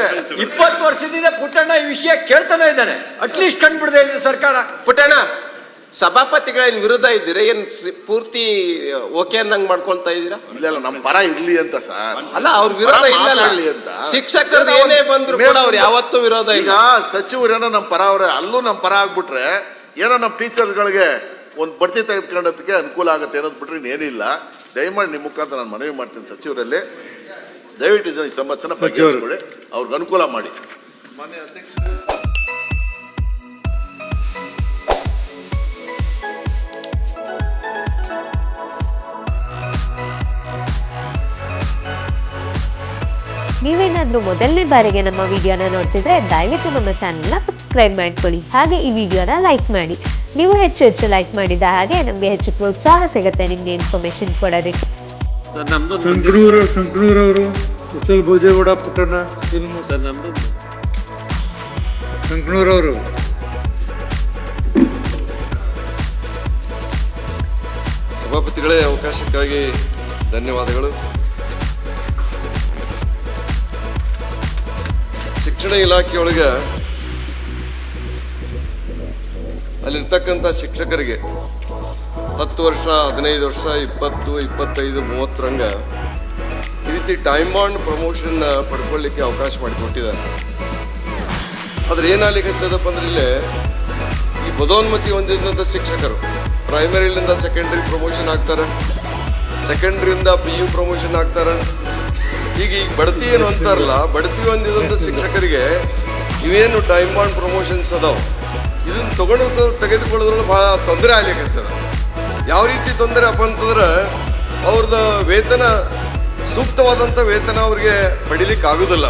ಅಷ್ಟೇ ಇಪ್ಪತ್ತು ವರ್ಷದಿಂದ ಪುಟ್ಟಣ್ಣ ಈ ವಿಷಯ ಕೇಳ್ತಾನೆ ಇದ್ದಾನೆ. ಅಟ್ಲೀಸ್ಟ್ ಕಂಡುಬಿಡದೆ ಇದೆ ಸರ್ಕಾರ. ಪುಟ್ಟಣ್ಣ ಸಭಾಪತಿಗಳ ವಿರುದ್ಧ ಇದ್ದೀರಾ? ಏನ್ ಸಿ- ಪೂರ್ತಿ ಓಕೆ ಅಂದಂಗ್ ಮಾಡ್ಕೊಳ್ತಾ ಇದ್ದೀರಾ? ಇಲ್ಲ ಇಲ್ಲ ನಮ್ಮ ಪರ ಇರ್ಲಿ ಅಂತ ಸರ್. ಅಲ್ಲ ಅವ್ರ ವಿರೋಧ ಪರ ಇಲ್ಲ ಮಾತಾಡ್ಲಿ ಅಂತ. ಶಿಕ್ಷಕರದ್ದು ಏನೇ ಬಂದ್ರು ಕೂಡ ಅವ್ರು ಯಾವತ್ತೂ ವಿರೋಧ ಈಗ ಇಲ್ಲ ಸಚಿವರೇನೋ ನಮ್ಮ ಪರ ಅವ್ರೆ ಅಲ್ಲೂ ನಮ್ಮ ಪರ ಆಗ್ಬಿಟ್ರೆ ಏನೋ ನಮ್ಮ ಟೀಚರ್ಗಳಿಗೆ ಒಂದು ಬಡ್ತಿ ತೆಗೆದುಕೊಂಡೋದಕ್ಕೆ ಅನುಕೂಲ ಆಗುತ್ತೆ ಅನ್ನೋದು ಬಿಟ್ರೆ ಇನ್ನೇನಿಲ್ಲ. ದಯಮಾಡಿ ನಿಮ್ಮ ಮುಖಾಂತರ ನಾನು ಮನವಿ ಮಾಡ್ತೀನಿ ಸಚಿವರಲ್ಲಿ. ದಯವಿಟ್ಟು ಇದನ್ನು ಈ ಚೆನ್ನಾಗಿ ಬಗೆಹರಿಸ್ಕೊಳ್ಳಿ ಅವ್ರಿಗೆ ಅನುಕೂಲ ಮಾಡಿ. ಮಾನ್ಯ ನೀವೇನಾದ್ರೂ ಮೊದಲನೇ ಬಾರಿಗೆ ನಮ್ಮ ವಿಡಿಯೋನ ನೋಡ್ತಿದ್ರೆ ದಯವಿಟ್ಟು ನಮ್ಮ ಚಾನೆಲ್ನ ಸಬ್ಸ್ಕ್ರೈಬ್ ಮಾಡ್ಕೊಳ್ಳಿ. ಹಾಗೆ ಈ ವಿಡಿಯೋನ ಲೈಕ್ ಮಾಡಿ. ನೀವು ಹೆಚ್ಚು ಹೆಚ್ಚು ಲೈಕ್ ಮಾಡಿದ ಹಾಗೆ ನಮಗೆ ಹೆಚ್ಚು ಪ್ರೋತ್ಸಾಹ ಸಿಗುತ್ತೆ. ನಿಮಗೆ ಇನ್ಫಾರ್ಮೇಷನ್ ಕೊಡೋದಕ್ಕೆ. ಸಂಕನೂರು ಅವರು ಕುಶಲ್ ಭೋಜೇಗೌಡ ಪುಟ್ಟಣ್ಣ ಫಿಲ್ಮು ಸರ್ ನಮ್ದು ಅವರು. ಸಭಾಪತಿಗಳೇ ಅವಕಾಶಕ್ಕಾಗಿ ಧನ್ಯವಾದಗಳು. ಶಿಕ್ಷಣ ಇಲಾಖೆಯೊಳಗೆ ಅಲ್ಲಿರ್ತಕ್ಕಂಥ ಶಿಕ್ಷಕರಿಗೆ ಹತ್ತು ವರ್ಷ, ಹದಿನೈದು ವರ್ಷ, ಇಪ್ಪತ್ತು, ಇಪ್ಪತ್ತೈದು, ಮೂವತ್ತರಂಗ ಈ ರೀತಿ ಟೈಮ್ ಬಾಂಡ್ ಪ್ರಮೋಷನ್ ಪಡ್ಕೊಳ್ಳಿಕ್ಕೆ ಅವಕಾಶ ಮಾಡಿಕೊಟ್ಟಿದ್ದಾರೆ. ಆದ್ರೆ ಏನಾಗ್ಲಿಕ್ಕತ್ತದಪ್ಪ ಅಂದ್ರೆ ಇಲ್ಲಿ ಈ ಪದೋನ್ಮತಿ ಹೊಂದಿದಂಥ ಶಿಕ್ಷಕರು ಪ್ರೈಮರಿಲಿಂದ ಸೆಕೆಂಡ್ರಿ ಪ್ರಮೋಷನ್ ಆಗ್ತಾರೆ ಸೆಕೆಂಡ್ರಿಯಿಂದ ಪಿ ಯು ಪ್ರಮೋಷನ್ ಆಗ್ತಾರೆ. ಈಗ ಈಗ ಬಡ್ತಿ ಏನು ಅಂತಾರಲ್ಲ, ಬಡ್ತಿ ಹೊಂದಿದಂಥ ಶಿಕ್ಷಕರಿಗೆ ಇವೇನು ಟೈಮ್ ಬಾಂಡ್ ಪ್ರಮೋಷನ್ಸ್ ಅದಾವೆ? ಇದನ್ನು ತಗೊಂಡು ತೆಗೆದುಕೊಳ್ಳೋದ್ರಲ್ಲಿ ಭಾಳ ತೊಂದರೆ ಆಗ್ಲಿಕ್ಕತ್ತದ ಯಾವ ರೀತಿ ತೊಂದರೆ ಅಪ್ಪ ಅಂತಂದ್ರೆ ಅವ್ರದ್ದು ವೇತನ, ಸೂಕ್ತವಾದಂಥ ವೇತನ ಅವ್ರಿಗೆ ಪಡಿಲಿಕ್ಕೆ ಆಗೋದಿಲ್ಲ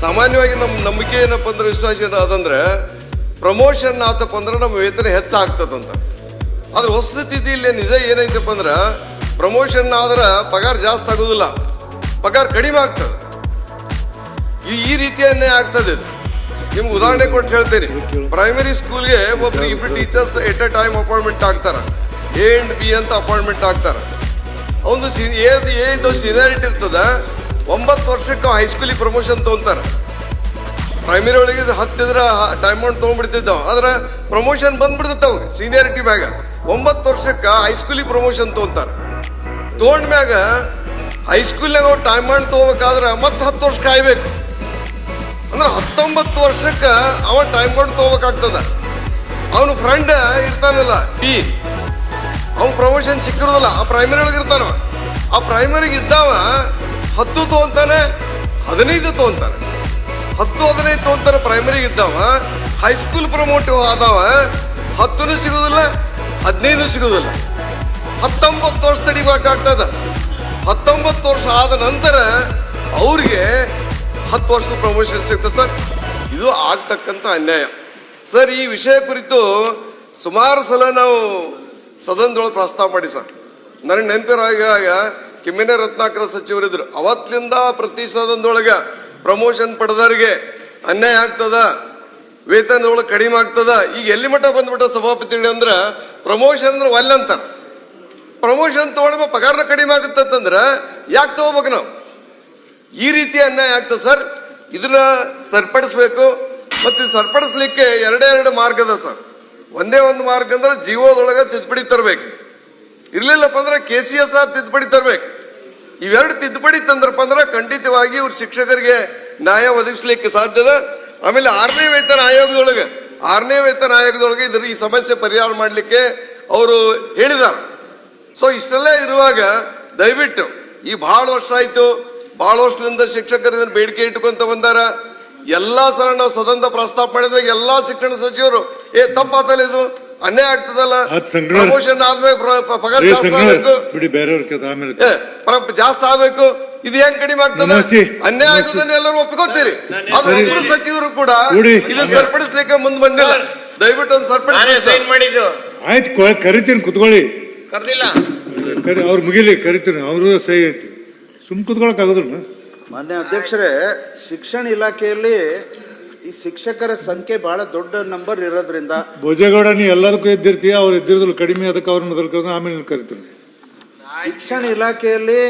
ಸಾಮಾನ್ಯವಾಗಿ ನಮ್ಮ ನಂಬಿಕೆ ಏನಪ್ಪ ಅಂದ್ರೆ ವಿಶ್ವಾಸ ಏನಾದಂದ್ರೆ ಪ್ರಮೋಷನ್ ಆತಪ್ಪ ಅಂದ್ರೆ ನಮ್ಮ ವೇತನ ಹೆಚ್ಚಾಗ್ತದಂತ. ಆದ್ರೆ ವಸ್ತುಸ್ಥಿತಿ ಇಲ್ಲಿ ನಿಜ ಏನೈತಪ್ಪ ಅಂದ್ರೆ ಪ್ರಮೋಷನ್ ಆದ್ರೆ ಪಗಾರ ಜಾಸ್ತಿ ಆಗೋದಿಲ್ಲ. ಪಗಾರ ಕಡಿಮೆ ಆಗ್ತದೆ. ಈ ರೀತಿಯನ್ನೇ ಆಗ್ತದೆ ಇದು. ನಿಮ್ಗೆ ಉದಾಹರಣೆ ಕೊಟ್ಟು ಹೇಳ್ತೇನೆ. ಪ್ರೈಮರಿ ಸ್ಕೂಲ್ಗೆ ಒಬ್ರು ಇಬ್ರು teachers at a time appointment ಆಗ್ತಾರ. ಎ ಅಂಡ್ ಬಿ ಅಂತ ಅಪಾಯಿಂಟ್ಮೆಂಟ್ ಆಗ್ತಾರ. ಅವನು ಸಿ ಏದು ಏದು ಸೀನಿಯಾರಿಟಿ ಇರ್ತದೆ. ಒಂಬತ್ತು ವರ್ಷಕ್ಕೆ ಹೈಸ್ಕೂಲಿಗೆ ಪ್ರಮೋಷನ್ ತೊಗೊಂತಾರೆ. ಪ್ರೈಮರಿ ಒಳಗೆ ಹತ್ತಿದ್ರೆ ಡೈಮಂಡ್ ಔಟ್ ತೊಗೊಂಡ್ಬಿಡ್ತಿದ್ದವ. ಆದ್ರೆ ಪ್ರಮೋಷನ್ ಬಂದ್ಬಿಡ್ತೈತೆ ಅವಾಗ ಸೀನಿಯಾರಿಟಿ ಮ್ಯಾಗ. ಒಂಬತ್ತು ವರ್ಷಕ್ಕೆ ಹೈಸ್ಕೂಲಿಗೆ ಪ್ರಮೋಷನ್ ತೊಗೊಂತಾರೆ. ತೊಗೊಂಡ್ಮ್ಯಾಗ ಹೈಸ್ಕೂಲ್ನಾಗ ಅವ್ರು ಟೈಮ್ ಔಟ್ ತೊಗೋಬೇಕಾದ್ರೆ ಮತ್ತೆ ಹತ್ತು ವರ್ಷ ಕಾಯ್ಬೇಕು. ಅಂದ್ರೆ ಹತ್ತೊಂಬತ್ತು ವರ್ಷಕ್ಕೆ ಅವ ಟೈಮ್ ಕೊಂಡು ತೊಗೋಬೇಕಾಗ್ತದ. ಅವನು ಫ್ರೆಂಡ್ ಇರ್ತಾನಲ್ಲ ಪಿ ಅವ್ನು ಪ್ರಮೋಷನ್ ಸಿಕ್ಕಿರೋದಲ್ಲ, ಆ ಪ್ರೈಮರಿ ಒಳಗೆ ಇರ್ತಾನವ ಆ ಪ್ರೈಮರಿಗೆ ಇದ್ದಾವ, ಹತ್ತು ತೊಗೊಂತಾನೆ ಹದಿನೈದು ತೊಗೊಂತಾನೆ ಹತ್ತು, ಹದಿನೈದು ತೊಗೊಂತಾನೆ ಪ್ರೈಮರಿಗೆ ಇದ್ದಾವ ಹೈಸ್ಕೂಲ್ ಪ್ರಮೋಟ್ ಆದವ ಹತ್ತೂ ಸಿಗೋದಿಲ್ಲ, ಹದಿನೈದು ಸಿಗೋದಿಲ್ಲ. ಹತ್ತೊಂಬತ್ತು ವರ್ಷ ತಡಿಬೇಕಾಗ್ತದ. ಹತ್ತೊಂಬತ್ತು ವರ್ಷ ಆದ ನಂತರ ಅವ್ರಿಗೆ ಹತ್ತು ವರ್ಷದ ಪ್ರಮೋಷನ್ ಸಿಗ್ತದೆ ಸರ್. ಇದು ಆಗ್ತಕ್ಕಂಥ ಅನ್ಯಾಯ. ಸರ್, ಈ ವಿಷಯ ಕುರಿತು ಸುಮಾರು ಸಲ ನಾವು ಸದನದೊಳಗೆ ಪ್ರಸ್ತಾವ ಮಾಡಿ ಸರ್. ನನಗೆ ನೆನಪಿರಾಗ ಕಿಮ್ಮಿನ ರತ್ನಾಕರ ಸಚಿವರಿದ್ರು. ಅವತ್ತಿಂದ ಪ್ರತಿ ಸದನದೊಳಗೆ ಪ್ರಮೋಷನ್ ಪಡೆದವರಿಗೆ ಅನ್ಯಾಯ ಆಗ್ತದ, ವೇತನದೊಳಗೆ ಕಡಿಮೆ ಆಗ್ತದ. ಈಗ ಎಲ್ಲಿ ಮಟ್ಟ ಬಂದ್ಬಿಟ್ಟ ಸಭಾಪತಿಗಳು ಅಂದ್ರೆ ಪ್ರಮೋಷನ್ ಅಂದ್ರೆ ವಲ್ಲಂತ ಪ್ರಮೋಷನ್ ತಗೊಂಡ್ಮೇಲೆ ಪಗಾರನ ಕಡಿಮೆ ಆಗುತ್ತೆ ಅಂತಂದ್ರೆ ಯಾಕೆ ತಗೋಬೇಕು ನಾವು? ಈ ರೀತಿ ಅನ್ಯಾಯ ಆಗ್ತದೆ ಸರ್. ಇದನ್ನ ಸರಿಪಡಿಸ್ಬೇಕು. ಮತ್ತೆ ಸರಿಪಡಿಸ್ಲಿಕ್ಕೆ ಎರಡೇ ಎರಡು ಮಾರ್ಗ ಅದ ಸರ್. ಒಂದೇ ಒಂದು ಮಾರ್ಗ ಅಂದ್ರೆ ಜೀವದೊಳಗೆ ತಿದ್ದುಪಡಿ ತರಬೇಕು. ಇರ್ಲಿಲ್ಲಪ್ಪ ಅಂದ್ರೆ ಕೆ ಸಿ ಎಸ್ ಆರ್ ತಿದ್ದುಪಡಿ ತರಬೇಕು. ಇವೆರಡು ತಿದ್ದುಪಡಿ ತಂದ್ರಪ್ಪ ಅಂದ್ರೆ ಖಂಡಿತವಾಗಿ ಇವ್ರ ಶಿಕ್ಷಕರಿಗೆ ನ್ಯಾಯ ಒದಗಿಸ್ಲಿಕ್ಕೆ ಸಾಧ್ಯದ ಆಮೇಲೆ ಆರನೇ ವೇತನ ಆಯೋಗದೊಳಗೆ, ಆರನೇ ವೇತನ ಆಯೋಗದೊಳಗೆ ಇದ್ರ ಈ ಸಮಸ್ಯೆ ಪರಿಹಾರ ಮಾಡಲಿಕ್ಕೆ ಅವರು ಹೇಳಿದ್ದಾರೆ ಸೊ ಇಷ್ಟೆಲ್ಲ ಇರುವಾಗ ದಯವಿಟ್ಟು ಈ ಬಹಳ ವರ್ಷ ಆಯ್ತು. ಬಹಳ ವರ್ಷದಿಂದ ಶಿಕ್ಷಕರು ಇದನ್ನ ಬೇಡಿಕೆ ಇಟ್ಕೊಂತ ಬಂದಾರ. ಎಲ್ಲಾ ಸಲ ನಾವು ಸದನದ ಪ್ರಸ್ತಾಪ ಮಾಡಿದ್ವಾಗ ಎಲ್ಲಾ ಶಿಕ್ಷಣ ಸಚಿವರು ಏ ತಪ್ಪಾತಲ್ಲ ಇದು ಅನ್ಯಾಯ ಆಗ್ತದಲ್ಲ ಪ್ರಮೋಷನ್ ಆದ್ಮೇಲೆ ಪಗಾರ ಜಾಸ್ತಿ ಆಗ್ಬೇಕು. ಜಾಸ್ತಿ ಆಗ್ಬೇಕು. ಇದು ಹೆಂಗ್ ಕಡಿಮೆ ಆಗ್ತದ. ಅನ್ಯಾಯ ಆಗುದನ್ನ ಎಲ್ಲರೂ ಒಪ್ಪಿಕೋತೀರಿ. ಆದ್ರೆ ಒಬ್ಬರು ಸಚಿವರು ಕೂಡ. ಇದನ್ನ ಸರಿಪಡಿಸ್ಲಿಕ್ಕೆ ಮುಂದ್ ಬಂದಿಲ್ಲ. ದಯವಿಟ್ಟು ಒಂದು ಸರಿಪಡಿಸಿ ಆಯ್ತು ಕರಿತೀನಿ ಕುತ್ಕೊಳ್ಳಿ. ಕರ್ದಿಲ್ಲ. ಕರಿ ಅವ್ರು ಮುಗಿಲಿ ಕರಿತೀನಿ. ಅವರು ಸಹಿ ಐತಿ ಸುಮ್ ಕುತ್ಕೊಳಕ್ ಆಗೋದಿಲ್ಲ ಮಾನ್ಯ ಅಧ್ಯಕ್ಷರೇ ಶಿಕ್ಷಣ ಇಲಾಖೆಯಲ್ಲಿ ಈ ಶಿಕ್ಷಕರ ಸಂಖ್ಯೆ ಬಹಳ ದೊಡ್ಡ ನಂಬರ್ ಇರೋದ್ರಿಂದ ಭೋಜೇಗೌಡ ನೀ ಎಲ್ಲದಕ್ಕೂ ಎದ್ದಿರ್ತೀಯ? ಅವ್ರು ಎದ್ದಿರೋದಿಲ್ಲ ಕಡಿಮೆ ಅದಕ್ಕೆ ಅವ್ರನ್ನ ಮೊದಲು ಕರೆದ್ರೆ ಆಮೇಲೆ ಕರಿತೀನಿ. ಶಿಕ್ಷಣ ಇಲಾಖೆಯಲ್ಲಿ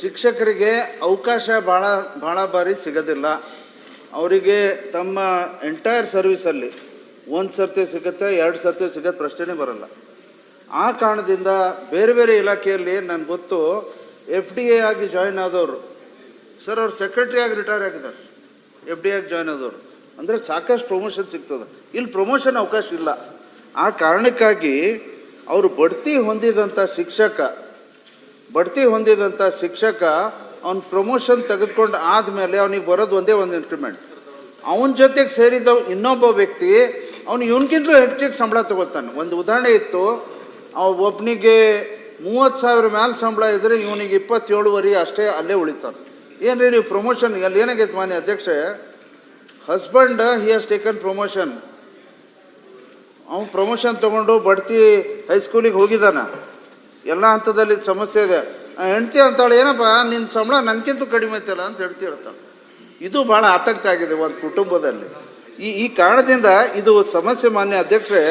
ಶಿಕ್ಷಕರಿಗೆ ಅವಕಾಶ ಭಾಳ ಭಾಳ ಬಾರಿ ಸಿಗೋದಿಲ್ಲ. ಅವರಿಗೆ ತಮ್ಮ ಎಂಟೈರ್ ಸರ್ವಿಸಲ್ಲಿ ಒಂದು ಸರ್ತಿ ಸಿಗುತ್ತೆ ಎರಡು ಸರ್ತಿ ಸಿಗೋದು ಪ್ರಶ್ನೆನೇ ಬರಲ್ಲ. ಆ ಕಾರಣದಿಂದ ಬೇರೆ ಬೇರೆ ಇಲಾಖೆಯಲ್ಲಿ ನನ್ಗೆ ಗೊತ್ತು ಎಫ್ ಡಿ ಎ ಆಗಿ ಜಾಯ್ನ್ ಆದವರು. ಸರ್ ಅವ್ರು ಸೆಕ್ರೆಟರಿ ಆಗಿ ರಿಟೈರ್ ಆಗಿದ್ದಾರೆ. ಎಫ್ ಡಿ ಆಗಿ ಜಾಯ್ನ್ ಆದವರು. ಅಂದರೆ ಸಾಕಷ್ಟು ಪ್ರಮೋಷನ್ ಸಿಗ್ತದೆ. ಇಲ್ಲಿ ಪ್ರಮೋಷನ್ ಅವಕಾಶ ಇಲ್ಲ. ಆ ಕಾರಣಕ್ಕಾಗಿ ಅವರು ಬಡ್ತಿ ಹೊಂದಿದಂಥ ಶಿಕ್ಷಕ, ಬಡ್ತಿ ಹೊಂದಿದಂಥ ಶಿಕ್ಷಕ ಅವ್ನ ಪ್ರಮೋಷನ್ ತೆಗೆದುಕೊಂಡು ಆದಮೇಲೆ ಅವನಿಗೆ ಬರೋದು ಒಂದೇ ಒಂದು ಇನ್ಕ್ರಿಮೆಂಟ್ ಅವನ ಜೊತೆಗೆ ಸೇರಿದ ಇನ್ನೊಬ್ಬ ವ್ಯಕ್ತಿ, ಅವನು ಇವನಿಗಿಂತಲೂ ಹೆಚ್ಚಿಗೆ ಸಂಬಳ ತಗೋತಾನೆ ಒಂದು ಉದಾಹರಣೆ ಇತ್ತು ಒಬ್ಬನಿಗೆ ಮೂವತ್ತು ಸಾವಿರ ಮ್ಯಾಲೆ ಸಂಬಳ ಇದ್ರೆ ಇವನಿಗೆ ಇಪ್ಪತ್ತೇಳುವರೆ ಅಷ್ಟೇ ಅಲ್ಲೇ ಉಳಿತಾನೆ. ಏನ್ರಿ ನೀವು ಪ್ರಮೋಷನ್ ಅಲ್ಲಿ ಏನಾಗೈತೆ ಮಾನ್ಯ ಅಧ್ಯಕ್ಷೆ? ಹಸ್ಬೆಂಡ್ ಹಿ ಹಸ್ ಟೇಕನ್ ಪ್ರಮೋಷನ್ ಅವನು ಪ್ರಮೋಷನ್ ತಗೊಂಡು ಬಡ್ತಿ ಹೈಸ್ಕೂಲಿಗೆ ಹೋಗಿದ್ದಾನೆ ಎಲ್ಲ ಹಂತದಲ್ಲಿ ಸಮಸ್ಯೆ ಇದೆ. ಹೆಂಡತಿ ಅಂತಾಳೆ, ಏನಪ್ಪ ನಿನ್ನ ಸಂಬಳ ನನಗಿಂತ ಕಡಿಮೆ ಐತಲ್ಲ? ಅಂತ ಹೆಂಡ್ತಿ ಹೇಳ್ತಾಳೆ. ಇದು ಭಾಳ ಆತಂಕ ಆಗಿದೆ ಒಂದು ಕುಟುಂಬದಲ್ಲಿ. ಈ ಈ ಕಾರಣದಿಂದ ಇದು ಸಮಸ್ಯೆ ಮಾನ್ಯ ಅಧ್ಯಕ್ಷರೇ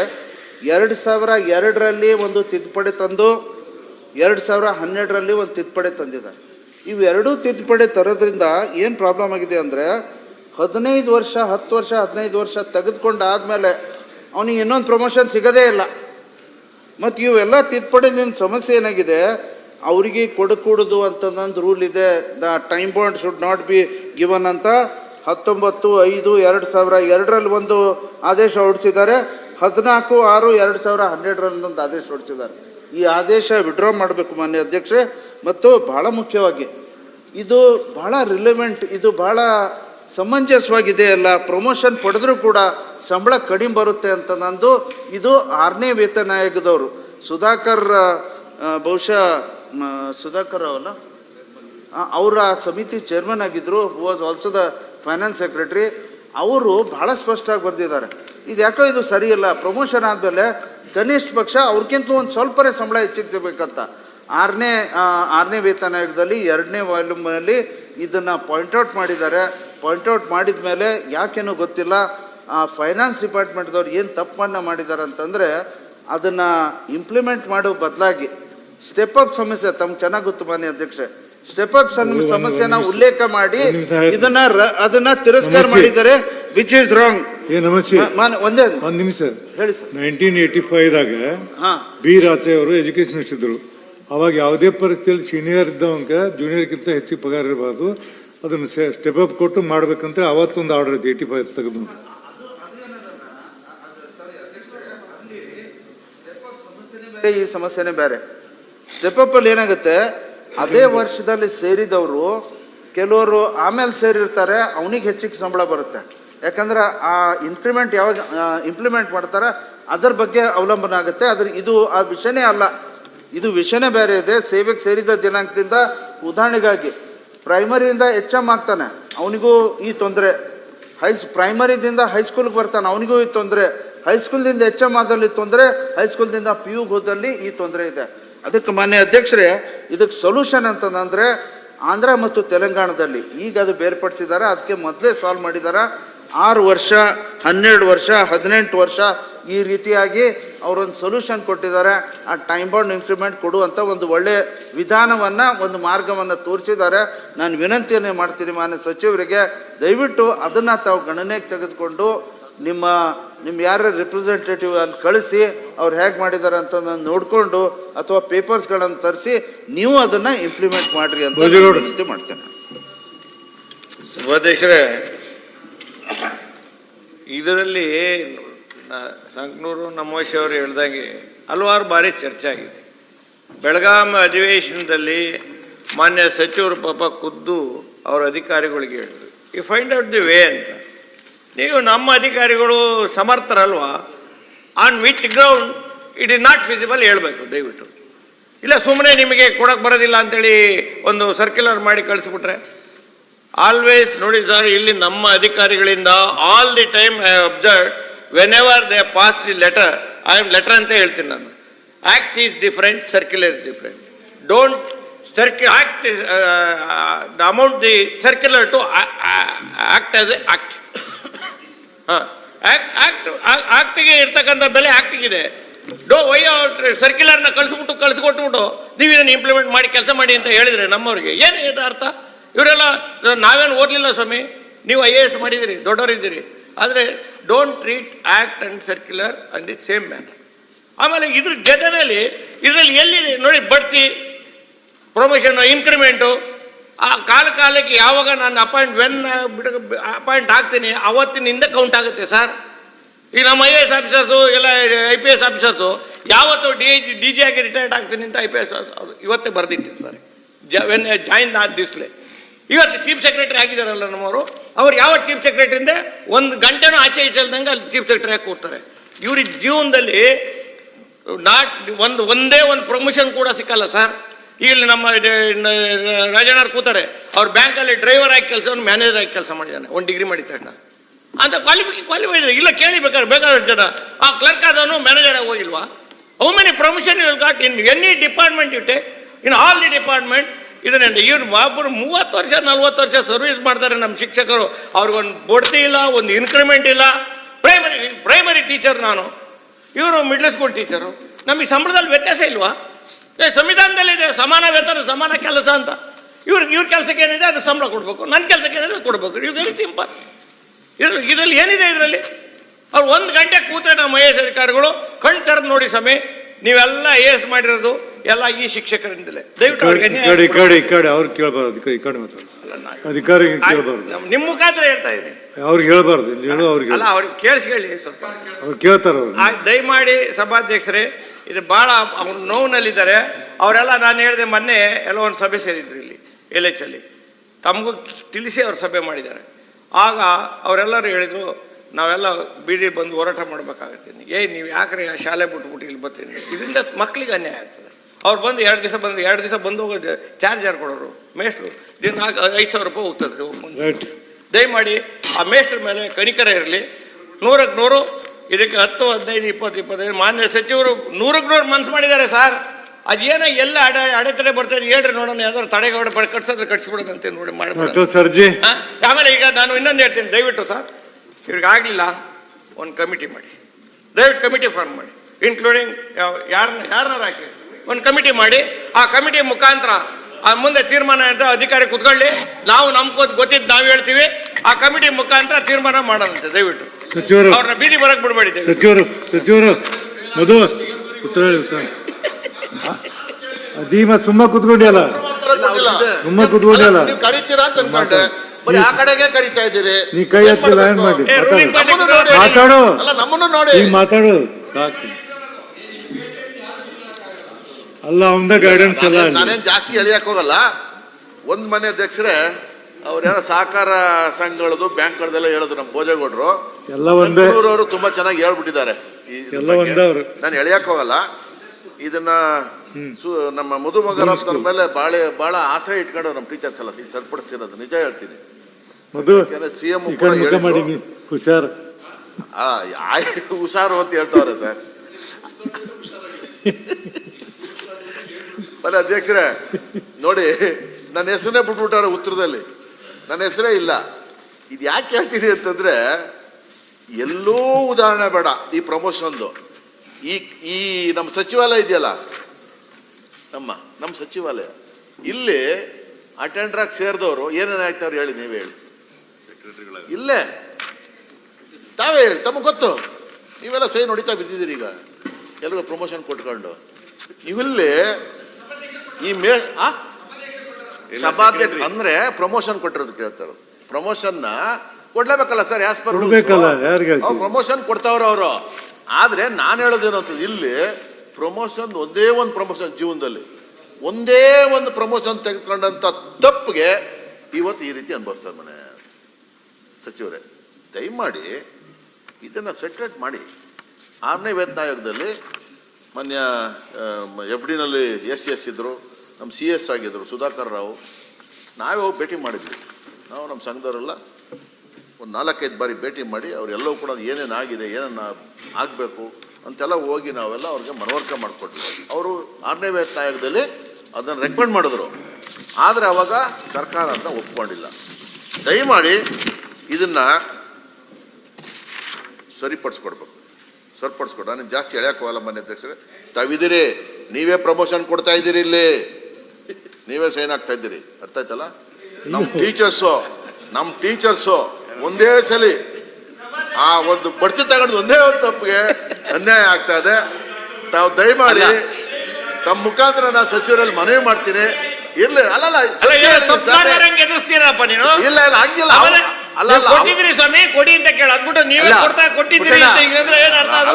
ಎರಡು ಸಾವಿರ ಎರಡರಲ್ಲಿ ಒಂದು ತಿದ್ದುಪಡಿ ತಂದು ಎರಡು ಸಾವಿರ ಹನ್ನೆರಡರಲ್ಲಿ ಒಂದು ತಿದ್ದುಪಡಿ ತಂದಿದ್ದಾರೆ. ಇವೆರಡೂ ತಿದ್ದುಪಡಿ ತರೋದ್ರಿಂದ ಏನು ಪ್ರಾಬ್ಲಮ್ ಆಗಿದೆ ಅಂದರೆ, ಹದಿನೈದು ವರ್ಷ, ಹತ್ತು ವರ್ಷ, ಹದಿನೈದು ವರ್ಷ ತೆಗೆದುಕೊಂಡು ಆದಮೇಲೆ ಅವನಿಗೆ ಇನ್ನೊಂದು ಪ್ರಮೋಷನ್ ಸಿಗೋದೇ ಇಲ್ಲ. ಮತ್ತು ಇವೆಲ್ಲ ತಿದ್ದುಪಡಿದಿಂದ ಸಮಸ್ಯೆ ಏನಾಗಿದೆ, ಅವರಿಗೆ ಕೊಡಕೂಡದು ಅಂತಂದೊಂದು ರೂಲ್ ಇದೆ. The time bound should not be given ಅಂತ ಹತ್ತೊಂಬತ್ತು, ಐದು, ಎರಡು ಸಾವಿರ ಎರಡರಲ್ಲಿ ಒಂದು ಆದೇಶ ಹೊರಡಿಸಿದ್ದಾರೆ. ಹದಿನಾಲ್ಕು, ಆರು, ಎರಡು ಸಾವಿರ ಹನ್ನೆರಡರಲ್ಲಿ ಒಂದು ಆದೇಶ ಹೊರಡಿಸಿದ್ದಾರೆ. ಈ ಆದೇಶ ವಿಡ್ರಾ ಮಾಡಬೇಕು ಮಾನ್ಯ ಅಧ್ಯಕ್ಷೆ ಮತ್ತು ಬಹಳ ಮುಖ್ಯವಾಗಿ, ಇದು ಬಹಳ ರಿಲೆವೆಂಟ್ ಇದು ಬಹಳ ಸಮಂಜಸವಾಗಿದೆ ಅಲ್ಲ. ಪ್ರಮೋಷನ್ ಪಡೆದ್ರೂ ಕೂಡ ಸಂಬಳ ಕಡಿಮೆ ಬರುತ್ತೆ ಅಂತ ನಂದು, ಇದು ಆರನೇ ವೇತನ ಆಯೋಗದವರು. ಸುಧಾಕರ್ ಬಹುಶಃ ಸುಧಾಕರ್ ಅವಲ್ಲ ಅವರ ಸಮಿತಿ ಚೇರ್ಮನ್ ಆಗಿದ್ದರು who was also the finance secretary ಅವರು ಬಹಳ ಸ್ಪಷ್ಟವಾಗಿ ಬರೆದಿದ್ದಾರೆ. ಇದು ಯಾಕೋ ಇದು ಸರಿಯಿಲ್ಲ? ಪ್ರಮೋಷನ್ ಆದಮೇಲೆ ಕನಿಷ್ಠ ಪಕ್ಷ ಅವ್ರಿಗಿಂತ ಒಂದು ಸ್ವಲ್ಪನೇ ಸಂಬಳ ಹೆಚ್ಚಿಸಬೇಕಂತ. ಆರನೇ ಆರನೇ ವೇತನ ಆಯೋಗದಲ್ಲಿ ಎರಡನೇ ವಾಲ್ಯೂಮ್ನಲ್ಲಿ ಇದನ್ನು ಪಾಯಿಂಟ್ಔಟ್ ಮಾಡಿದ್ದಾರೆ. ಪಾಯಿಂಟ್ಔಟ್ ಮಾಡಿದ ಮೇಲೆ ಯಾಕೇನೂ ಗೊತ್ತಿಲ್ಲ. ಆ ಫೈನಾನ್ಸ್ ಡಿಪಾರ್ಟ್ಮೆಂಟ್ದವ್ರು ಏನು ತಪ್ಪನ್ನು ಮಾಡಿದ್ದಾರೆ ಅಂತಂದರೆ ಅದನ್ನು ಇಂಪ್ಲಿಮೆಂಟ್ ಮಾಡೋ ಬದಲಾಗಿ ಸ್ಟೆಪ್ ಅಪ್ ಸಮಸ್ಯೆ, ತಮ್ಗೆ ಚೆನ್ನಾಗಿ ಗೊತ್ತು ಮಾನ್ಯ ಅಧ್ಯಕ್ಷೆ ಸ್ಟೆಪ್ ಅಪ್ ಸಮಸ್ಯೆನ ಉಲ್ಲೇಖ ಮಾಡಿ ಇದನ್ನ ಅದನ್ನ ತಿರಸ್ಕಾರ. ಮಾಡಿದ್ದಾರೆ ವಿಚ್ ಇಸ್ ರಾಂಗ್ ಒಂದೇ ಒಂದು ನಿಮಿಷ ಹೇಳಿ ಸರ್ ನೈನ್ಟೀನ್ ಏಯ್ಟಿ ಫೈವ್ದಾಗ ಬಿ ರಾತ್ರಿ ಅವರು ಎಜುಕೇಶನ್ ಇಟ್ಟಿದ್ರು ಅವಾಗ ಯಾವುದೇ ಪರಿಸ್ಥಿತಿಯಲ್ಲಿ ಸೀನಿಯರ್ ಜೂನಿಯರ್ ಜೂನಿಯರ್ಗಿಂತ ಹೆಚ್ಚಿಗೆ ಪಗಾರ ಇರಬಾರ್ದು ಅದನ್ನು ಸ್ಟೆಪ್ ಅಪ್ ಕೊಟ್ಟು ಮಾಡ್ಬೇಕಂತ ಅವತ್ತೊಂದು ಆರ್ಡರ್ ಐತಿ ಏಯ್ಟಿ ಫೈವ್ ತೆಗೆದು ಈ ಸಮಸ್ಯೆನೇ ಬೇರೆ ಸ್ಟೆಪ್ ಅಪ್ ಅಲ್ಲಿ ಏನಾಗುತ್ತೆ ಅದೇ ವರ್ಷದಲ್ಲಿ ಸೇರಿದವರು, ಕೆಲವರು ಆಮೇಲೆ ಸೇರಿರ್ತಾರೆ, ಅವನಿಗೆ ಹೆಚ್ಚಿಗೆ ಸಂಬಳ ಬರುತ್ತೆ. ಯಾಕಂದ್ರೆ ಆ ಇಂಪ್ಲಿಮೆಂಟ್ ಯಾವಾಗ ಇಂಪ್ಲಿಮೆಂಟ್ ಮಾಡ್ತಾರೆ, ಅದರ ಬಗ್ಗೆ ಅವಲಂಬನೆ ಆಗುತ್ತೆ. ಅದ್ರ ಇದು ಆ ವಿಷಯನೇ ಅಲ್ಲ. ಇದು ವಿಷಯನೇ ಬೇರೆ ಇದೆ. ಸೇವೆಗೆ ಸೇರಿದ ದಿನಾಂಕದಿಂದ ಉದಾಹರಣೆಗಾಗಿ ಪ್ರೈಮರಿಯಿಂದ ಎಚ್ ಎಂ ಆಗ್ತಾನೆ. ಅವನಿಗೂ ಈ ತೊಂದರೆ. ಹೈಸ್ ಪ್ರೈಮರಿದಿಂದ ಹೈಸ್ಕೂಲ್ಗೆ ಬರ್ತಾನೆ. ಅವನಿಗೂ ಈ ತೊಂದರೆ. ಹೈಸ್ಕೂಲ್ದಿಂದ ಎಚ್ ಎಂ ಆದಲ್ಲಿ ತೊಂದರೆ. ಹೈಸ್ಕೂಲ್ದಿಂದ ಪಿ ಯು ಹೋದಲ್ಲಿ ಈ ತೊಂದರೆ ಇದೆ. ಅದಕ್ಕೆ ಮಾನ್ಯ ಅಧ್ಯಕ್ಷರೇ, ಇದಕ್ಕೆ ಸೊಲ್ಯೂಷನ್ ಅಂತಂದ್ರೆ ಆಂಧ್ರ ಮತ್ತು ತೆಲಂಗಾಣದಲ್ಲಿ, ಈಗ ಅದು ಬೇರ್ಪಡಿಸಿದ್ದಾರೆ ಅದಕ್ಕೆ ಮೊದಲೇ ಸಾಲ್ವ್ ಮಾಡಿದ್ದಾರೆ ಆರು ವರ್ಷ, ಹನ್ನೆರಡು ವರ್ಷ, ಹದಿನೆಂಟು ವರ್ಷ ಈ ರೀತಿಯಾಗಿ ಅವರೊಂದು ಸೊಲ್ಯೂಷನ್ ಕೊಟ್ಟಿದ್ದಾರೆ, ಆ ಟೈಮ್ ಬೌಂಡ್ ಇನ್ಕ್ರಿಮೆಂಟ್ ಕೊಡುವಂಥ ಒಂದು ಒಳ್ಳೆ ವಿಧಾನವನ್ನು, ಒಂದು ಮಾರ್ಗವನ್ನು ತೋರಿಸಿದ್ದಾರೆ. ನಾನು ವಿನಂತಿಯನ್ನೇ ಮಾಡ್ತೀನಿ ಮಾನ್ಯ ಸಚಿವರಿಗೆ, ದಯವಿಟ್ಟು ಅದನ್ನು ತಾವು ಗಣನೆಗೆ ತೆಗೆದುಕೊಂಡು ನಿಮ್ಮ ನಿಮ್ಮ ಯಾರ ರಿಪ್ರೆಸೆಂಟೇಟಿವ್ ಅಲ್ಲಿ ಕಳಿಸಿ ಅವ್ರು ಹೇಗೆ ಮಾಡಿದ್ದಾರೆ ಅಂತ ನಾನು ನೋಡಿಕೊಂಡು ಅಥವಾ ಪೇಪರ್ಸ್ಗಳನ್ನು ತರಿಸಿ ನೀವು ಅದನ್ನು ಇಂಪ್ಲಿಮೆಂಟ್ ಮಾಡಿರಿ ಅಂತ. ವಿನಂತಿ ಮಾಡ್ತೇನೆ. ಸಭಾಧ್ಯಕ್ಷರೇ ಇದರಲ್ಲಿ ಸಂಕನೂರು ನಮೋಶ್ ಅವರು ಹೇಳ್ದಂಗೆ ಹಲವಾರು ಬಾರಿ ಚರ್ಚೆ ಆಗಿದೆ. ಬೆಳಗಾಂ ಅಧಿವೇಶನದಲ್ಲಿ ಮಾನ್ಯ ಸಚಿವರು ಪಾಪ ಖುದ್ದು ಅವರ ಅಧಿಕಾರಿಗಳಿಗೆ ಹೇಳಿದ್ರು. You find out the way ಅಂತ. ನೀವು ನಮ್ಮ ಅಧಿಕಾರಿಗಳು ಸಮರ್ಥರಲ್ವಾ? On which ground it is not feasible ಹೇಳಬೇಕು, ದಯವಿಟ್ಟು. ಇಲ್ಲ ಸುಮ್ಮನೆ ನಿಮಗೆ ಕೊಡಕ್ಕೆ ಬರೋದಿಲ್ಲ ಅಂತೇಳಿ ಒಂದು ಸರ್ಕ್ಯುಲರ್ ಮಾಡಿ ಕಳಿಸ್ಬಿಟ್ರೆ. ಆಲ್ವೇಸ್ ನೋಡಿ ಸರ್ ಇಲ್ಲಿ ನಮ್ಮ ಅಧಿಕಾರಿಗಳಿಂದ all the time I observe whenever they pass the letter I am letter ಅಂತ ಹೇಳ್ತೀನಿ ನಾನು. Act is different circular is different don't circular act the amount the circular to act as a act act act ಆಕ್ಟಿಗೆ ಇರ್ತಕ್ಕಂಥ ಬೆಲೆ ಆಕ್ಟಿಗಿದೆ. ಡೋ Y ಸರ್ಕ್ಯುಲರ್ನ ಕಳಿಸ್ಬಿಟ್ಟು, ಕಳಿಸ್ಕೊಟ್ಬಿಟ್ಟು ನೀವು ಇದನ್ನು implement ಮಾಡಿ, ಕೆಲಸ ಮಾಡಿ ಅಂತ ಹೇಳಿದ್ರೆ ನಮ್ಮವ್ರಿಗೆ ಏನು ಇದು ಅರ್ಥ? ಇವರೆಲ್ಲ ನಾವೇನು ಓದಲಿಲ್ಲ ಸ್ವಾಮಿ? ನೀವು ಐ ಎ ಎಸ್ ಮಾಡಿದಿರಿ ದೊಡ್ಡವರಿದ್ದೀರಿ. ಆದರೆ don't treat act and circular and the same manner ಆಮೇಲೆ ಇದ್ರ ಜೊತೆಯಲ್ಲಿ ಇದರಲ್ಲಿ ಎಲ್ಲಿದೆ? ನೋಡಿ, ಬಡ್ತಿ ಪ್ರಮೋಷನ್ ಇನ್ಕ್ರಿಮೆಂಟು ಆ ಕಾಲ ಕಾಲಕ್ಕೆ ಯಾವಾಗ ನಾನು ಅಪಾಯಿಂಟ್ ವೆನ್ ಬಿಡ ಅಪಾಯಿಂಟ್ ಆಗ್ತೀನಿ, ಅವತ್ತಿನಿಂದ ಕೌಂಟ್ ಆಗುತ್ತೆ ಸರ್. ಈಗ ನಮ್ಮ ಐ ಎ ಎಸ್ ಆಫೀಸರ್ಸು ಎಲ್ಲ ಐ ಪಿ ಎಸ್ ಆಫೀಸರ್ಸು ಯಾವತ್ತು ಡಿ ಜಿ ಡಿ ಜಿ ಆಗಿ ರಿಟೈರ್ಡ್ ಆಗ್ತೀನಿ ಅಂತ ಐ ಪಿ ಎಸ್ ಇವತ್ತೇ ಬರೆದಿಟ್ಟಿರ್ತಾರೆ. ವೆನ್, ಜಾಯಿನ್ ಆದ ದಿಸ್ಲೆ ಇವತ್ತು ಚೀಫ್ ಸೆಕ್ರೆಟರಿ ಆಗಿದ್ದಾರಲ್ಲ ನಮ್ಮವರು, ಅವ್ರು ಯಾವ ಚೀಫ್ ಸೆಕ್ರೆಟರಿಯಿಂದ ಒಂದು ಗಂಟೆನೂ ಆಚೆ ಈಚೆ ಇಲ್ದಂಗೆ ಅಲ್ಲಿ ಚೀಫ್ ಸೆಕ್ರೆಟರಿ ಆಗಿ ಕೂರ್ತಾರೆ. ಇವ್ರ ಜೀವನದಲ್ಲಿ ನಾಟ್ ಒಂದು, ಒಂದೇ ಒಂದು ಪ್ರಮೋಷನ್ ಕೂಡ ಸಿಕ್ಕಲ್ಲ ಸರ್. ಇಲ್ಲಿ ನಮ್ಮ ರಾಜಣ್ಣವ್ರು ಕೂತಾರೆ. ಅವ್ರು ಬ್ಯಾಂಕಲ್ಲಿ ಡ್ರೈವರ್ ಆಗಿ ಕೆಲಸ ಮ್ಯಾನೇಜರ್ ಆಗಿ ಕೆಲಸ ಮಾಡಿದ್ದಾನೆ ಒಂದು ಡಿಗ್ರಿ ಮಾಡಿದ ತಕ್ಷಣ. ಅಂತ ಕ್ವಾಲಿಫೈ ಕ್ವಾಲಿಫೈ ಇಲ್ಲ ಕೇಳಿ ಬೇಕಾದ್ರೆ ಬೇಕಾದಷ್ಟು ಜನ. ಆ ಕ್ಲರ್ಕ್ ಆದವನು ಮ್ಯಾನೇಜರ್ ಆಗಿ ಹೋಗಿಲ್ವಾ? How many promotion you got in any department you in all the department ಇದನ್ನ ಇವ್ರು ಒಬ್ಬರು ಮೂವತ್ತು ವರ್ಷ, ನಲ್ವತ್ತು ವರ್ಷ ಸರ್ವಿಸ್ ಮಾಡ್ತಾರೆ ನಮ್ಮ ಶಿಕ್ಷಕರು. ಅವ್ರಿಗೊಂದು ಬಡ್ತಿ ಇಲ್ಲ, ಒಂದು ಇನ್ಕ್ರಿಮೆಂಟ್ ಇಲ್ಲ. ಪ್ರೈಮರಿ ಪ್ರೈಮರಿ ಟೀಚರ್ ನಾನು. ಇವರು ಮಿಡ್ಲ್ ಸ್ಕೂಲ್ ಟೀಚರು ನಮಗೆ ಸಂಬಳದಲ್ಲಿ ವ್ಯತ್ಯಾಸ ಇಲ್ವಾ? ಏ ಸಂವಿಧಾನದಲ್ಲಿ ಇದೆ ಸಮಾನ ವೇತನ ಸಮಾನ ಕೆಲಸ ಅಂತ. ಇವ್ರ ಇವ್ರ ಕೆಲಸಕ್ಕೆ ಏನಿದೆ ಅದಕ್ಕೆ ಸಂಬಳ ಕೊಡಬೇಕು. ನನ್ನ ಕೆಲಸಕ್ಕೆ ಏನಿದೆ ಅದು ಕೊಡಬೇಕು. ಇದು ವೆರಿ ಸಿಂಪಲ್ ಇದ್ರಲ್ಲಿ ಇದರಲ್ಲಿ ಏನಿದೆ ಇದರಲ್ಲಿ? ಅವ್ರು ಒಂದು ಗಂಟೆ ಕೂತ್ರೆ ನಮ್ಮ ಐ ಎಸ್ ಅಧಿಕಾರಿಗಳು ಕಣ್ ತೆರೆದು ನೋಡಿ ಸಮಯ ನೀವೆಲ್ಲ ಐ ಎಸ್ ಮಾಡಿರೋದು ಎಲ್ಲ ಈ ಶಿಕ್ಷಕರಿಂದಲೇ. ದಯವಿಟ್ಟು ಅವ್ರಿಗೆ ಅಧಿಕಾರಿಗೆ ಕೇಳಬಾರ್ದು. ನಿಮ್ಮ ಮುಖಾಂತರ ಹೇಳ್ತಾ ಇದ್ದೀನಿ. ಅವ್ರಿಗೆ ಹೇಳ್ಬಾರ್ದು ಇಲ್ಲಿ ಹೇಳೋ ಅವ್ರಿಗೆ ಅಲ್ಲ ಅವ್ರಿಗೆ ಕೇಳಿಸ್ಕೊಳ್ಳಿ ಸ್ವಲ್ಪ. ಅವ್ರು ಕೇಳ್ತಾರ ಅವ್ರು. ಆ, ದಯಮಾಡಿ ಸಭಾಧ್ಯಕ್ಷರೇ ಇದು ಭಾಳ ಅವ್ರು ನೋವಿನಲ್ಲಿದ್ದಾರೆ. ಅವರೆಲ್ಲ ನಾನು ಹೇಳಿದೆ ಮೊನ್ನೆ ಎಲ್ಲ ಒಂದು ಸಭೆ ಸೇರಿದ್ರು ಇಲ್ಲಿ ಎಲ್ ಎಚ್ ಅಲ್ಲಿ ತಮಗೂ ತಿಳಿಸಿ ಅವ್ರು ಸಭೆ ಮಾಡಿದ್ದಾರೆ. ಆಗ ಅವರೆಲ್ಲರೂ ಹೇಳಿದರು ನಾವೆಲ್ಲ ಬೀದಿ ಬಂದು ಹೋರಾಟ ಮಾಡಬೇಕಾಗತ್ತೆ. ಏ ನೀವು ಯಾಕ್ರೆ ಆ ಶಾಲೆ ಬಿಟ್ಬಿಟ್ಟು ಇಲ್ಲಿ ಬರ್ತೀನಿ ಇದರಿಂದ ಮಕ್ಕಳಿಗೆ ಅನ್ಯಾಯ ಆಗ್ತದೆ. ಅವ್ರು ಬಂದು ಎರಡು ದಿವಸ ಬಂದು ಎರಡು ದಿವಸ ಬಂದು ಹೋಗೋ ಚಾರ್ಜರ್ ಯಾರು ಕೊಡೋರು? ಮೇಷ್ಟ್ರು. ದಿನ ಐದು ಸಾವಿರ ರೂಪಾಯಿ ಹೋಗ್ತದೆ ರೀ. ದಯಮಾಡಿ ಆ ಮೇಷ್ಟ್ರ ಮೇಲೆ ಕನಿಕರ ಇರಲಿ. ನೂರಕ್ಕೆ ನೂರು ಇದಕ್ಕೆ ಹತ್ತು ಹದಿನೈದು ಇಪ್ಪತ್ತು ಇಪ್ಪತ್ತೈದು. ಮಾನ್ಯ ಸಚಿವರು ನೂರಕ್ಕೆ ನೂರು ಮನ್ಸು ಮಾಡಿದ್ದಾರೆ ಸರ್. ಅದೇನೋ ಎಲ್ಲ ಅಡ ಅಡೆತಡೆ ಬರ್ತದೆ ಹೇಳ್ರಿ ನೋಡೋಣ ಯಾವ್ದಾದ್ರು ತಡೆಗೌಡ ಪಡೆ ಕಟ್ಸಿದ್ರೆ ಕಟ್ಸಿಬಿಡೋದಂತೆ ನೋಡಿ ಮಾಡಿ ಡಾಕ್ಟರ್ ಸರ್ಜಿ ಹಾ? ಆಮೇಲೆ ಈಗ ನಾನು ಇನ್ನೊಂದು ಹೇಳ್ತೀನಿ ದಯವಿಟ್ಟು ಸರ್. ಇವ್ರಿಗೆ ಆಗಲಿಲ್ಲ ಒಂದು ಕಮಿಟಿ ಮಾಡಿ. ದಯವಿಟ್ಟು ಕಮಿಟಿ ಫಾರ್ಮ್ ಮಾಡಿ ಇನ್ಕ್ಲೂಡಿಂಗ್ ಯಾರನ್ನ ಯಾರನ್ನಾರು ಹಾಕಿ. ಒಂದು ಕಮಿಟಿ ಮಾಡಿ ಆ ಕಮಿಟಿ ಮುಖಾಂತರ ಆ ಮುಂದೆ ತೀರ್ಮಾನ ಅಂತ ಅಧಿಕಾರಿ ಕುತ್ಕೊಳ್ಳಿ. ನಾವು ನಮ್ಗೆ ಗೊತ್ತಿದ್ದು ನಾವು ಹೇಳ್ತೀವಿ. ಆ ಕಮಿಟಿ ಮುಖಾಂತರ ತೀರ್ಮಾನ ಮಾಡೋಣಂತೆ ದಯವಿಟ್ಟು. ಸಚಿವರು. ಅವ್ರನ್ನ ಬೀದಿ ಬರಕ್ ಬಿಡಬೇಡಿ ಸಚಿವರು ಸಚಿವರು. ಮಧು ಉತ್ತರ ಹೇಳಿ ಉತ್ತರ. ಅದೀಮ ತುಂಬಾ ಕುತ್ಕೊಂಡಿಯಲ್ಲ? ತುಂಬಾ ಕುತ್ಕೊಂಡಿಯಲ್ಲ? ಕರಿತೀರಾ ಅಂತ ಅನ್ಕೊಂಡೆ ಬರೀ ಆ ಕಡೆಗೆ ಕರಿತಾ ಇದ್ದೀರಿ. ನೀ ಕೈ ಏನ್ ಎತ್ತಿ ಲೈನ್ ಮಾಡಿ. ಮಾತಾಡು. ಅಲ್ಲ ನಮ್ಮನ್ನು ನೋಡಿ. ಮಾತಾಡು. ಸಾಕು. ಅಲ್ಲ ಅವಂದ ಗೈಡೆನ್ಸ್ ಎಲ್ಲ ನಾನೇನ್- ಜಾಸ್ತಿ ಎಳಿಯಕ್ ಹೋಗಲ್ಲ. ಒಂದ್ ಮನೆ ಅಧ್ಯಕ್ಷರೇ ಅವ್ರೇನೋ ಸಹಕಾರ ಸಂಘಗಳದು ಬ್ಯಾಂಕ್ಗಳದೆಲ್ಲ ಹೇಳಿದ್ರು ನಮ್ಮ ಭೋಜೇಗೌಡರು ಎಲ್ಲ ಒಂದೇ. ಅವರು ತುಂಬಾ ಚೆನ್ನಾಗಿ ಹೇಳ್ಬಿಟ್ಟಿದ್ದಾರೆ ಈ ಇದ್ರ ಎಲ್ಲ ಬಗ್ಗೆ. ಒಂದೇ ಅವ್ರು. ನಾನು ಎಳಿಯಕ್ ಹೋಗಲ್ಲ. ಇದನ್ನ ಸು- ನಮ್ಮ ಮಧುಮಗರಪ್ಪನ ಮೇಲೆ ಬಾಳೆ ಬಹಳ ಆಸೆ ಇಟ್ಕೊಂಡು ನಮ್ಮ ಟೀಚರ್ಸ್ ಎಲ್ಲ ಈಗ ಸರಿಪಡಿಸ್ತಿರೋದು. ನಿಜ ಹೇಳ್ತೀನಿ. ಮಧು ಸಿಎಂ ಈ ಕಡೆ ಮುಖ ಮಾಡಿ ನೀವು. ಹುಷಾರ್. ಹುಷಾರು ಅಂತ ಹೇಳ್ತವ್ರೆ ಸರ್. ಬನ್ನಿ ಅಧ್ಯಕ್ಷರೇ ನೋಡಿ ನನ್ನ ಹೆಸರನ್ನೇ ಬಿಟ್ಬಿಟ್ಟಾರೆ ಉತ್ತರದಲ್ಲಿ. ನನ್ನ ಹೆಸರೇ ಇಲ್ಲ. ಇದು ಯಾಕೆ ಹೇಳ್ತೀನಿ ಅಂತಂದ್ರೆ ಎಲ್ಲೂ ಉದಾಹರಣೆ ಬೇಡ ಈ ಪ್ರಮೋಷನ್ದು. ಈ ಈ ನಮ್ಮ ಸಚಿವಾಲಯ ಇದೆಯಲ್ಲ? ನಮ್ಮ ನಮ್ಮ ಸಚಿವಾಲಯ. ಇಲ್ಲಿ ಅಟೆಂಡ್ರಾಗಿ ಸೇರಿದವರು ಏನೇನು ಆಗ್ತಾವ್ರು ಹೇಳಿ ನೀವು ಹೇಳಿ. ಇಲ್ಲೇ. ತಾವೇ ಹೇಳಿ ತಮಗೆ ಗೊತ್ತು. ನೀವೆಲ್ಲ ಸೈ ನೋಡಿತಾ ಬಿದ್ದಿದ್ದೀರಿ ಈಗ. ಎಲ್ಲರೂ ಪ್ರಮೋಷನ್ ಕೊಟ್ಕೊಂಡು. ಇಲ್ಲಿ ಈ ಮೇ ಶಬಾಧ್ಯ ಸಭಾಧ್ಯಕ್ಷ ಅಂದ್ರೆ ಪ್ರಮೋಷನ್ ಕೊಟ್ಟಿರೋದು ಕೇಳ್ತಾರೆ ಪ್ರಮೋಷನ್ನ ಕೊಡ್ಲೇಬೇಕಲ್ಲ ಸರ್ ಯಾಸ್ ಪರ್ ಕೊಡ್ಬೇಕಲ್ಲ, ಯಾರ್ಗ್ ಪ್ರಮೋಷನ್ ಕೊಡ್ತಾವ್ರ ಅವರು. ಆದ್ರೆ ನಾನು ಹೇಳೋದೇನು ಅಂತ ಇಲ್ಲಿ ಪ್ರಮೋಷನ್ ಒಂದೇ ಒಂದು ಪ್ರಮೋಷನ್ ಜೀವನದಲ್ಲಿ. ಒಂದೇ ಒಂದು ಪ್ರಮೋಷನ್ ತೆಗೆದುಕೊಂಡಂತ ತಪ್ಪಿಗೆ ಇವತ್ತು ಈ ರೀತಿ ಅನುಭವಿಸ್ತಾರೆ ಮನೆ ಸಚಿವರೇ. ದಯಮಾಡಿ ಇದನ್ನ ಸೆಟ್ರೇಟ್ ಮಾಡಿ. ಆರನೇ ವೇತನ ಆಯೋಗದಲ್ಲಿ ಮಾನ್ಯ ಎಫ್ ಡಿನಲ್ಲಿ ಎಸ್ ಎಸ್ ಇದ್ದರು ನಮ್ಮ ಸಿ, ಎಸ್ ಆಗಿದ್ರು, ಸುಧಾಕರ್ ರಾವ್. ನಾವೇ ಹೋಗಿ ಭೇಟಿ ಮಾಡಿದ್ವಿ. ನಾವು ನಮ್ಮ ಸಂಘದವರೆಲ್ಲ ಒಂದು ನಾಲ್ಕೈದು ಬಾರಿ ಭೇಟಿ ಮಾಡಿ ಅವರೆಲ್ಲವೂ ಕೂಡ ಏನೇನು ಆಗಿದೆ, ಏನೇನು ಆಗಬೇಕು ಅಂತೆಲ್ಲ ಹೋಗಿ ನಾವೆಲ್ಲ ಅವ್ರಿಗೆ ಮನವರಿಕೆ ಮಾಡಿಕೊಟ್ವಿ. ಅವರು ಆರನೇ ಆಯೋಗದಲ್ಲಿ ಅದನ್ನು ರೆಕಮೆಂಡ್ ಮಾಡಿದ್ರು. ಆದರೆ ಅವಾಗ ಸರ್ಕಾರ ಅಂತ ಒಪ್ಕೊಂಡಿಲ್ಲ. ದಯಮಾಡಿ ಇದನ್ನು ಸರಿಪಡಿಸ್ಕೊಡ್ಬೇಕು. ಸರಿಪಡಿಸ್ಕೊಡು ನಾನು ಜಾಸ್ತಿ ಎಳೆಯಕ್ಕೆ ಹೋಗಲ್ಲ ಮನೆ ಅಧ್ಯಕ್ಷರೇ. ತವಿದಿರಿ ನೀವೇ ಪ್ರಮೋಷನ್ ಕೊಡ್ತಾ ಇದ್ದೀರಿ ಇಲ್ಲಿ. ನೀವೇ ಸೈನ್ ಆಗ್ತಾ ಇದ್ದೀರಿ. ಅರ್ಥ ಆಯ್ತಲ್ಲ? ನಮ್ಮ ಟೀಚರ್ಸು ನಮ್ಮ ಟೀಚರ್ಸು ಒಂದೇ ಸಲಿ ಆ ಒಂದು ಬಡ್ತಿ ತಗೊಂಡು ಒಂದೇ ಒಂದು ತಪ್ಪಿಗೆ ಅನ್ಯಾಯ ಆಗ್ತಾ ಇದೆ. ತಾವು ದಯಮಾಡಿ ತಮ್ಮ ಮುಖಾಂತರ ನಾನು ಸಚಿವರಲ್ಲಿ ಮನವಿ ಮಾಡ್ತೀನಿ. ಇರ್ಲಿ ಅಲ್ಲಲ್ಲ ಇಲ್ಲ ಇಲ್ಲ ಹಂಗಿಲ್ಲ. ಅಲ್ಲ ಕೊಟ್ಟಿದ್ರಿ ಸ್ವಾಮಿ ಕೊಡಿ ಅಂತ ಕೇಳ. ಅದ್ಬಿಟ್ಟು ನೀವೇ ಕೊಡ್ತಾ ಕೊಟ್ಟಿದ್ರಿ ಅಂತ ಹಿಂಗಂದ್ರೆ ಏನ್ ಅರ್ಥ ಅದು?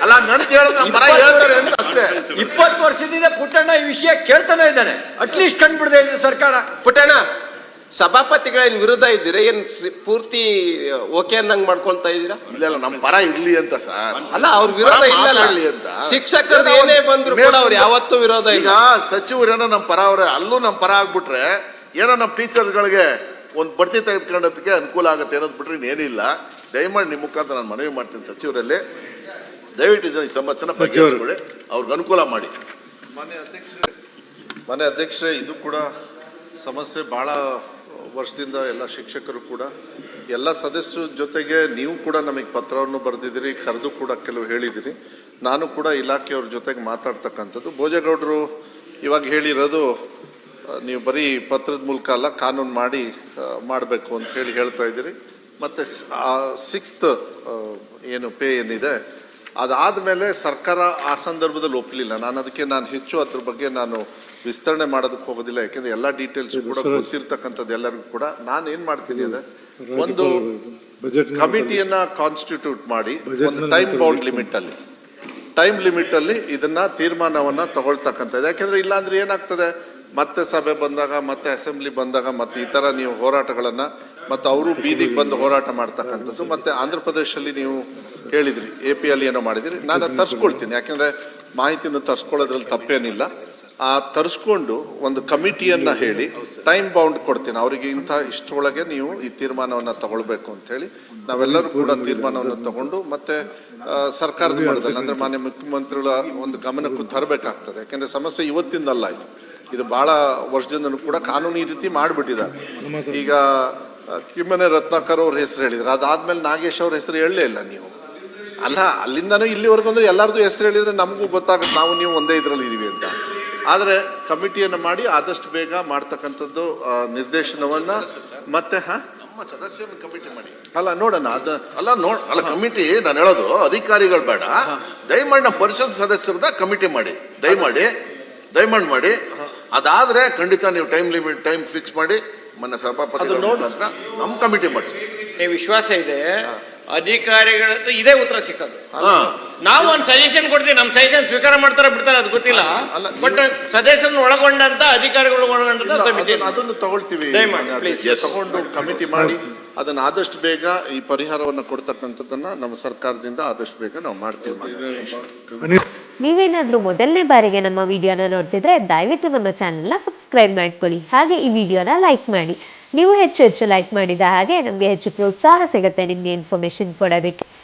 ಅಲ್ಲ ನನ್ಗೆ ಹೇಳಿದ್ರೆ ನಮ್ಮ ಹೇಳ್ತಾರೆ ಅಂತ. ಅಷ್ಟೇ. ಇಪ್ಪತ್ತು ವರ್ಷದಿಂದ ಪುಟ್ಟಣ್ಣ ಈ ವಿಷಯ ಕೇಳ್ತಾನೆ ಇದ್ದಾನೆ. ಅಟ್ಲೀಸ್ಟ್ ಕಂಡುಬಿಡದೆ ಇದು ಸರ್ಕಾರ. ಪುಟ್ಟಣ್ಣ ಸಭಾಪತಿಗಳ ವಿರುದ್ಧ ಇದ್ದೀರಾ? ಏನ್ ಸಿ- ಪೂರ್ತಿ ಓಕೆ ಅಂದಂಗ್ ಮಾಡ್ಕೊಳ್ತಾ ಇದ್ದೀರಾ? ಇಲ್ಲ ಇಲ್ಲ ನಮ್ಮ ಪರ ಇರ್ಲಿ ಅಂತ ಸರ್. ಅಲ್ಲ ಅವ್ರ ವಿರೋಧ ಪರ ಇಲ್ಲ ಮಾತಾಡ್ಲಿ ಅಂತ. ಶಿಕ್ಷಕರದ್ದು ಏನೇ ಬಂದ್ರು ಕೂಡ ಅವ್ರು ಯಾವತ್ತೂ ವಿರೋಧ ಈಗ ಇಲ್ಲ. ಸಚಿವರೇನೋ ನಮ್ಮ ಪರ ಅವ್ರೆ ಅಲ್ಲೂ ನಮ್ಮ ಪರ ಆಗ್ಬಿಟ್ರೆ ಏನೋ ನಮ್ಮ ಟೀಚರ್ಗಳಿಗೆ ಒಂದು ಬಡ್ತಿ ತೆಗೆದುಕೊಂಡದಕ್ಕೆ ಅನುಕೂಲ ಆಗುತ್ತೆ ಅನ್ನೋದು ಬಿಟ್ರೆ ಇನ್ನೇನಿಲ್ಲ ದಯಮಾಡಿ ನಿಮ್ಮ ಮುಖಾಂತರ ನಾನು ಮನವಿ ಮಾಡ್ತೀನಿ ಸಚಿವರಲ್ಲಿ. ದಯವಿಟ್ಟು ಇದನ್ನ ತಮ್ಮ ಜನ ಬಗೆಹರಿಸ್ಕೊಳ್ಳಿ. ಅವ್ರಿಗೆ ಅನುಕೂಲ ಮಾಡಿ. ಮನೆ ಅಧ್ಯಕ್ಷರೇ ಮನೆ ಅಧ್ಯಕ್ಷರೇ ಇದು ಕೂಡ ಸಮಸ್ಯೆ ಬಹಳ ವರ್ಷದಿಂದ ಎಲ್ಲ ಶಿಕ್ಷಕರು ಕೂಡ, ಎಲ್ಲ ಸದಸ್ಯರ ಜೊತೆಗೆ ನೀವು ಕೂಡ ನಮಗೆ ಪತ್ರವನ್ನು ಬರೆದಿದ್ದೀರಿ, ಕರೆದು ಕೂಡ ಕೆಲವು ಹೇಳಿದ್ದೀರಿ. ನಾನು ಕೂಡ ಇಲಾಖೆಯವ್ರ ಜೊತೆಗೆ ಮಾತಾಡ್ತಕ್ಕಂಥದ್ದು. ಭೋಜೇಗೌಡರು ಇವಾಗ ಹೇಳಿರೋದು ನೀವು ಬರೀ ಪತ್ರದ ಮೂಲಕ ಅಲ್ಲ, ಕಾನೂನು ಮಾಡಿ ಮಾಡಬೇಕು ಅಂತ ಹೇಳಿ ಹೇಳ್ತಾ ಇದ್ದೀರಿ. ಮತ್ತು ಸಿಕ್ಸ್ತ್ ಏನು ಪೇ ಏನಿದೆ ಅದಾದ ಮೇಲೆ ಸರ್ಕಾರ ಆ ಸಂದರ್ಭದಲ್ಲಿ ಒಪ್ಪಲಿಲ್ಲ ನಾನು ಅದಕ್ಕೆ ನಾನು ಹೆಚ್ಚು ಅದ್ರ ಬಗ್ಗೆ ನಾನು ವಿಸ್ತರಣೆ ಮಾಡೋದಕ್ಕೆ ಹೋಗೋದಿಲ್ಲ ಯಾಕೆಂದ್ರೆ ಎಲ್ಲ ಡೀಟೇಲ್ಸ್ ಕೂಡ ಗೊತ್ತಿರ್ತಕ್ಕಂಥದ್ದು ಎಲ್ಲರಿಗೂ ಕೂಡ. ನಾನು ಏನ್ ಮಾಡ್ತೀನಿ ಅಂದ್ರೆ ಒಂದು ಕಮಿಟಿಯನ್ನ ಕಾನ್ಸ್ಟಿಟ್ಯೂಟ್ ಮಾಡಿ ಒಂದು ಟೈಮ್ ಬೌಂಡ್ ಲಿಮಿಟ್ ಅಲ್ಲಿ. ಟೈಮ್ ಲಿಮಿಟ್ ಅಲ್ಲಿ ಇದನ್ನ ತೀರ್ಮಾನವನ್ನ ತಗೊಳ್ತಕ್ಕಂಥದ್ದು. ಯಾಕೆಂದ್ರೆ ಇಲ್ಲಾಂದ್ರೆ ಏನಾಗ್ತದೆ? ಮತ್ತೆ ಸಭೆ ಬಂದಾಗ ಮತ್ತೆ ಅಸೆಂಬ್ಲಿ ಬಂದಾಗ ಮತ್ತೆ ಈ ತರ ನೀವು ಹೋರಾಟಗಳನ್ನ ಮತ್ತೆ ಅವರು ಬೀದಿಗೆ ಬಂದು ಹೋರಾಟ ಮಾಡ್ತಕ್ಕಂಥದ್ದು. ಮತ್ತೆ ಆಂಧ್ರ ಪ್ರದೇಶದಲ್ಲಿ ನೀವು ಹೇಳಿದ್ರಿ ಎ ಪಿ ಅಲ್ಲಿ ಏನೋ ಮಾಡಿದಿರಿ. ನಾನು ಅದ್ ತರ್ಸ್ಕೊಳ್ತೀನಿ. ಯಾಕೆಂದ್ರೆ ಮಾಹಿತಿನೂ ತರ್ಸ್ಕೊಳ್ಳೋದ್ರಲ್ಲಿ ತಪ್ಪೇನಿಲ್ಲ. ಆ ತರಿಸ್ಕೊಂಡು ಒಂದು ಕಮಿಟಿಯನ್ನ ಹೇಳಿ ಟೈಮ್ ಬೌಂಡ್ ಕೊಡ್ತೀನಿ. ಅವರಿಗೆ ಇಂಥ ಇಷ್ಟೊಳಗೆ ನೀವು ಈ ತೀರ್ಮಾನವನ್ನ ತಗೊಳ್ಬೇಕು ಅಂತ ಹೇಳಿ ನಾವೆಲ್ಲರೂ ಕೂಡ ತೀರ್ಮಾನವನ್ನ ತಗೊಂಡು ಮತ್ತೆ ಸರ್ಕಾರದ ಮಟ್ಟದಲ್ಲಿ, ಅಂದ್ರೆ ಮಾನ್ಯ ಮುಖ್ಯಮಂತ್ರಿಗಳ ಒಂದು ಗಮನಕ್ಕೂ ತರಬೇಕಾಗ್ತದೆ. ಯಾಕಂದ್ರೆ ಸಮಸ್ಯೆ ಇವತ್ತಿಂದಲ್ಲ ಇದು. ಇದು ಬಹಳ ವರ್ಷದಿಂದಲೂ ಕೂಡ ಕಾನೂನು ಈ ರೀತಿ ಮಾಡಿಬಿಟ್ಟಿದ್ದಾರೆ. ಈಗ ಕಿಮ್ಮನೆ ರತ್ನಾಕರ್ ಅವ್ರ ಹೆಸರು ಹೇಳಿದ್ರು. ಅದಾದ್ಮೇಲೆ ನಾಗೇಶ್ ಅವ್ರ ಹೆಸರು ಹೇಳಲೇ ಇಲ್ಲ ನೀವು. ಅಲ್ಲ, ಅಲ್ಲಿಂದನೂ ಇಲ್ಲಿವರೆಗೂ ಅಂದ್ರೆ ಎಲ್ಲಾರ್ದು ಹೆಸರು ಹೇಳಿದ್ರೆ ನಮಗೂ ಗೊತ್ತಾಗುತ್ತೆ. ನಾವು ನೀವು ಒಂದೇ ಇದ್ರಲ್ಲಿ ಇದೀವಿ ಅಂತ. ಆದ್ರೆ ಕಮಿಟಿಯನ್ನು ಮಾಡಿ ಆದಷ್ಟು ಬೇಗ ಮಾಡ್ತಕ್ಕಂಥದ್ದು ನಿರ್ದೇಶನವನ್ನು ಮತ್ತೆ ಹ? ನಮ್ಮ ಸದಸ್ಯರ ಕಮಿಟಿ ಮಾಡಿ. ಅಲ್ಲ ನೋಡೋಣ ಅದ ಅಲ್ಲ ನೋಡ್ ಅಲ್ಲ ಕಮಿಟಿ ನಾನು ಹೇಳೋದು ಅಧಿಕಾರಿಗಳು ಬೇಡ. ದಯಮಾಡಿ ನಮ್ಮ ಪರಿಷತ್ ಸದಸ್ಯರದ ಕಮಿಟಿ ಮಾಡಿ. ದಯಮಾಡಿ ದಯಮಾಡಿ ಮಾಡಿ. ಅದಾದ್ರೆ ಖಂಡಿತ ನೀವು ಟೈಮ್ ಲಿಮಿಟ್ ಟೈಮ್ ಫಿಕ್ಸ್ ಮಾಡಿ ಮೊನ್ನೆ ಸಭಾಪತಿ ನೋಡು. ನಮ್ಮ ಕಮಿಟಿ ಮಾಡಿಸಿ. ನೀವು ವಿಶ್ವಾಸ ಇದೆ. ಅಧಿಕಾರಿಗಳಂತೂ ಇದೇ ಉತ್ತರ ಸಿಕ್ಕೋದು. ಹಾ. ನಾವು ಒಂದು ಸಜೆಷನ್ ಕೊಡ್ತೀವಿ ನಮ್ಮ ಸಜೆಷನ್ ಸ್ವೀಕಾರ ಮಾಡ್ತಾರ ಬಿಡ್ತಾರೆ ಅದು ಗೊತ್ತಿಲ್ಲ. ಅಲ್ಲ, ಬಟ್ ಸದಸ್ಯರನ್ನ ಒಳಗೊಂಡಂತ ಅಧಿಕಾರಿಗಳು ಒಳಗೊಂಡಂತ ಸಮಿತಿ. ಅದನ್ನ- ತಗೊಳ್ತೀವಿ. ತಗೊಂಡು ಕಮಿಟಿ ಮಾಡಿ ಅದನ್ನ ಆದಷ್ಟು ಬೇಗ ಈ ಪರಿಹಾರವನ್ನು ಕೊಡ್ತಕ್ಕಂಥದ್ದನ್ನ ನಮ್ಮ ಸರ್ಕಾರದಿಂದ ಆದಷ್ಟು ಬೇಗ ನಾವು ಮಾಡ್ತೀವಿ. ನೀವೇನಾದ್ರೂ ಮೊದಲನೇ ಬಾರಿಗೆ ನಮ್ಮ ವಿಡಿಯೋನ ನೋಡ್ತಿದ್ರೆ ದಯವಿಟ್ಟು ನಮ್ಮ ಚಾನೆಲ್ನ ಸಬ್ಸ್ಕ್ರೈಬ್ ಮಾಡ್ಕೊಳ್ಳಿ. ಹಾಗೆ ಈ ವಿಡಿಯೋನ ಲೈಕ್ ಮಾಡಿ. ನೀವು ಹೆಚ್ಚು ಹೆಚ್ಚು ಲೈಕ್ ಮಾಡಿದ ಹಾಗೆ ನಮಗೆ ಹೆಚ್ಚು ಪ್ರೋತ್ಸಾಹ ಸಿಗುತ್ತೆ ನಿಮಗೆ ಇನ್ಫಾರ್ಮೇಶನ್ ಕೊಡೋದಕ್ಕೆ.